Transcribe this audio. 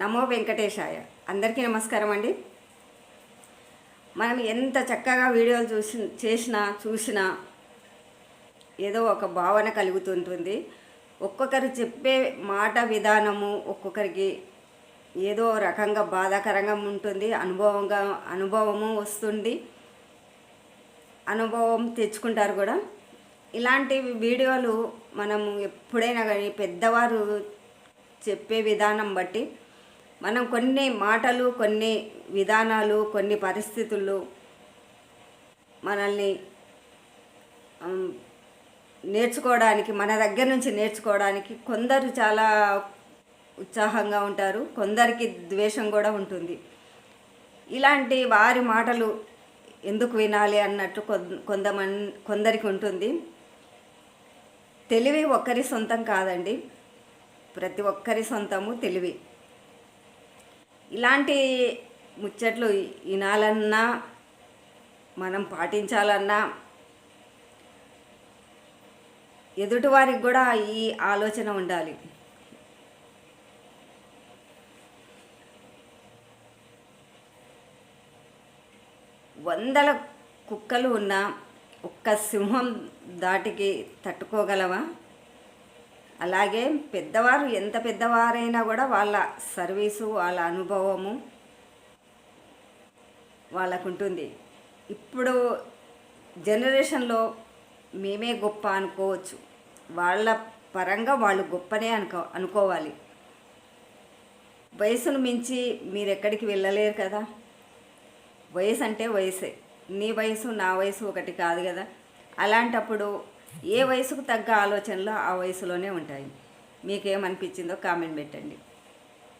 నమో వెంకటేశాయ. అందరికీ నమస్కారం అండి. మనం ఎంత చక్కగా వీడియోలు చూసి చేసినా చూసినా ఏదో ఒక భావన కలుగుతుంటుంది. ఒక్కొక్కరు చెప్పే మాట విధానము ఒక్కొక్కరికి ఏదో రకంగా బాధాకరంగా ఉంటుంది అనుభవంగా అనుభవము వస్తుంది. అనుభవం తెచ్చుకుంటారు కూడా. ఇలాంటి వీడియోలు మనము ఎప్పుడైనా కానీ పెద్దవారు చెప్పే విధానం బట్టి మనం కొన్ని మాటలు కొన్ని విధానాలు కొన్ని పరిస్థితులు మనల్ని నేర్చుకోవడానికి మన దగ్గర నుంచి నేర్చుకోవడానికి కొందరు చాలా ఉత్సాహంగా ఉంటారు. కొందరికి ద్వేషం కూడా ఉంటుంది. ఇలాంటి వారి మాటలు ఎందుకు వినాలి అన్నట్టు కొం- కొంతమంది కొందరికి ఉంటుంది. తెలివి ఒక్కరి సొంతం కాదండి. ప్రతి ఒక్కరి సొంతము తెలివి. ఇలాంటి ముచ్చట్లు వినాలన్నా మనం పాటించాలన్నా ఎదుటివారికి కూడా ఈ ఆలోచన ఉండాలి. వందల కుక్కలు ఉన్న ఒక్క సింహం దాటికి తట్టుకోగలవా? అలాగే పెద్దవారు ఎంత పెద్దవారైనా కూడా వాళ్ళ సర్వీసు వాళ్ళ అనుభవము వాళ్ళకు ఉంటుంది ఇప్పుడు జనరేషన్లో మేమే గొప్ప అనుకోవచ్చు. వాళ్ళ పరంగా వాళ్ళు గొప్పనే అనుకో అనుకోవాలి. వయసును మించి మీరు ఎక్కడికి వెళ్ళలేరు కదా? వయసు అంటే వయసే. నీ వయసు నా వయసు ఒకటి కాదు కదా? అలాంటప్పుడు ఏ వయసుకు తగ్గ ఆలోచనలు ఆ వయసులోనే ఉంటాయి. మీకేమనిపించిందో కామెంట్ పెట్టండి.